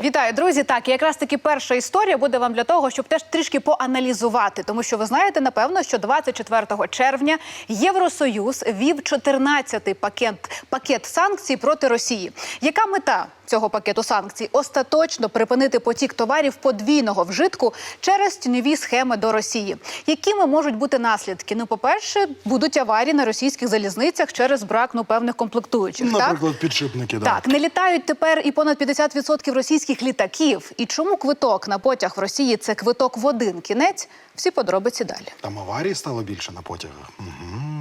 Вітаю, друзі. Так, і якраз таки перша історія буде вам для того, щоб теж трішки поаналізувати. Тому що ви знаєте, напевно, що 24 червня Євросоюз вів 14-й пакет, пакет санкцій проти Росії. Яка мета цього пакету санкцій? Остаточно припинити потік товарів подвійного вжитку через тіньові схеми до Росії. Якими можуть бути наслідки? Ну, по-перше, будуть аварії на російських залізницях через брак ну, певних комплектуючих. так? Наприклад, підшипники. Да. Так, не літають тепер і понад 50% російських літаків. І чому квиток на потяг в Росії це квиток в один кінець? Всі подробиці далі. Там аварії стало більше на потягах. Угу.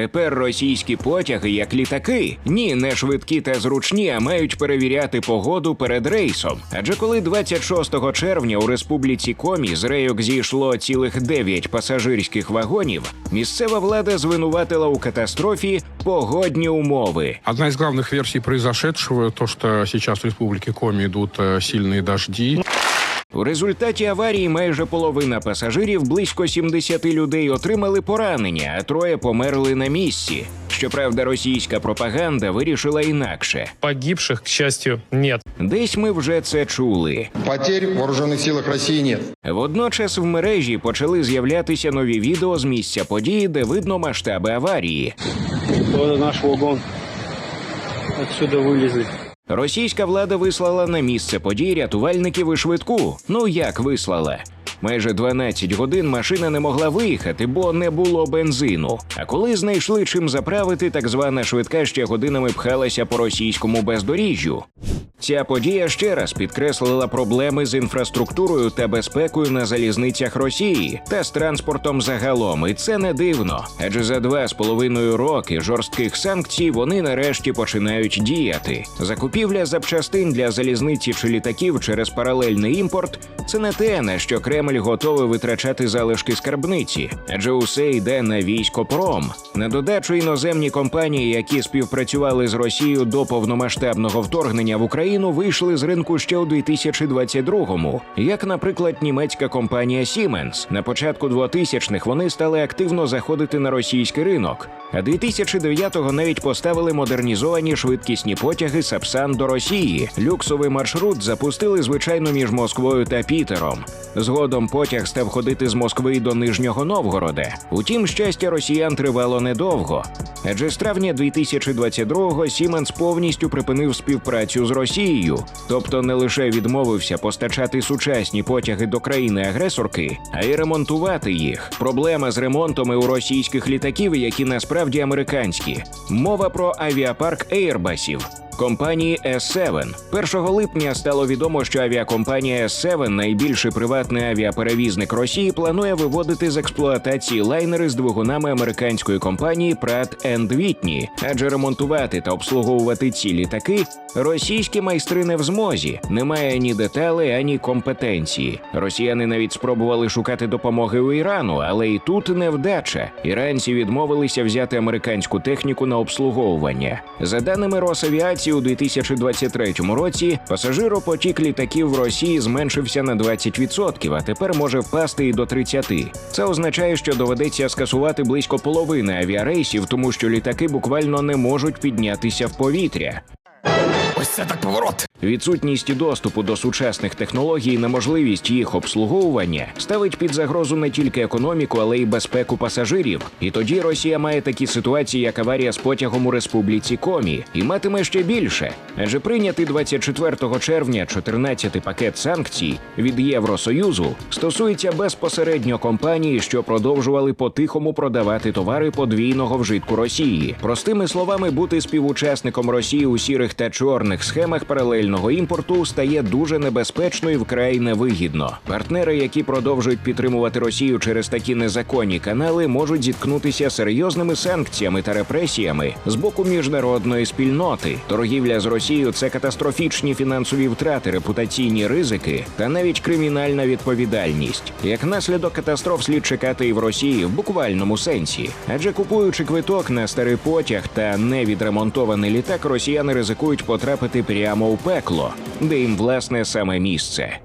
Тепер російські потяги, як літаки, ні, не швидкі та зручні, а мають перевіряти погоду перед рейсом. Адже коли 26 червня у республіці Комі з рейок зійшло цілих 9 пасажирських вагонів, місцева влада звинуватила у катастрофі погодні умови. Одна из главных версий произошедшего, то, что сейчас в Республике Коми идут э, сильные дожди. У результаті аварії майже половина пасажирів, близько 70 людей, отримали поранення, а троє померли на місці. Щоправда, російська пропаганда вирішила інакше. Погибших, к счастью, нет. Десь ми вже це чули. Потерь в вооруженных силах России нет. Водночас в мережі почали з'являтися нові відео з місця події, де видно масштаби аварії. Вот наш вагон. Отсюда вылезли. Російська влада вислала на місце подій рятувальників і швидку. Ну як вислала? Майже 12 годин машина не могла виїхати, бо не було бензину. А коли знайшли чим заправити, так звана швидка ще годинами пхалася по російському бездоріжжю. Ця подія ще раз підкреслила проблеми з інфраструктурою та безпекою на залізницях Росії та з транспортом загалом. І це не дивно. Адже за два з половиною роки жорстких санкцій вони нарешті починають діяти. Закупівля запчастин для залізниці чи літаків через паралельний імпорт це не те, на що Кремль готовий витрачати залишки скарбниці, адже усе йде на військопром. На додачу іноземні компанії, які співпрацювали з Росією до повномасштабного вторгнення в Україну, вийшли з ринку ще у 2022-му. Як, наприклад, німецька компанія Siemens. На початку 2000-х вони стали активно заходити на російський ринок. А 2009-го навіть поставили модернізовані швидкісні потяги Сапсан до Росії. Люксовий маршрут запустили звичайно між Москвою та Пітером. Згодом потяг став ходити з Москви до Нижнього Новгорода. Утім, щастя росіян тривало недовго. Адже з травня 2022-го Сіменс повністю припинив співпрацю з Росією, тобто не лише відмовився постачати сучасні потяги до країни-агресорки, а й ремонтувати їх. Проблема з ремонтом у російських літаків, які насправді американські. Мова про авіапарк Ейрбасів. Компанії S7. 1 липня стало відомо, що авіакомпанія S7, найбільший приватний авіаперевізник Росії, планує виводити з експлуатації лайнери з двигунами американської компанії Pratt Whitney. адже ремонтувати та обслуговувати ці літаки російські майстри не в змозі. Немає ні деталей, ані компетенції. Росіяни навіть спробували шукати допомоги у Ірану, але і тут невдача. Іранці відмовилися взяти американську техніку на обслуговування. За даними Росавіації, у 2023 році пасажиропотік літаків в Росії зменшився на 20%, а тепер може впасти і до 30%. Це означає, що доведеться скасувати близько половини авіарейсів, тому що літаки буквально не можуть піднятися в повітря. Ось це так поворот. Відсутність доступу до сучасних технологій, неможливість їх обслуговування ставить під загрозу не тільки економіку, але й безпеку пасажирів. І тоді Росія має такі ситуації, як аварія з потягом у республіці Комі, і матиме ще більше. Адже прийнятий 24 червня 14-й пакет санкцій від Євросоюзу стосується безпосередньо компаній, що продовжували по-тихому продавати товари подвійного вжитку Росії. Простими словами, бути співучасником Росії у сірих та чорних схемах паралельного імпорту стає дуже небезпечно і вкрай невигідно. Партнери, які продовжують підтримувати Росію через такі незаконні канали, можуть зіткнутися серйозними санкціями та репресіями з боку міжнародної спільноти. Торгівля з Росією це катастрофічні фінансові втрати, репутаційні ризики та навіть кримінальна відповідальність. Як наслідок катастроф слід чекати і в Росії в буквальному сенсі, адже купуючи квиток на старий потяг та невідремонтований літак, росіяни ризикують потрапити прямо у пекло, де їм власне саме місце.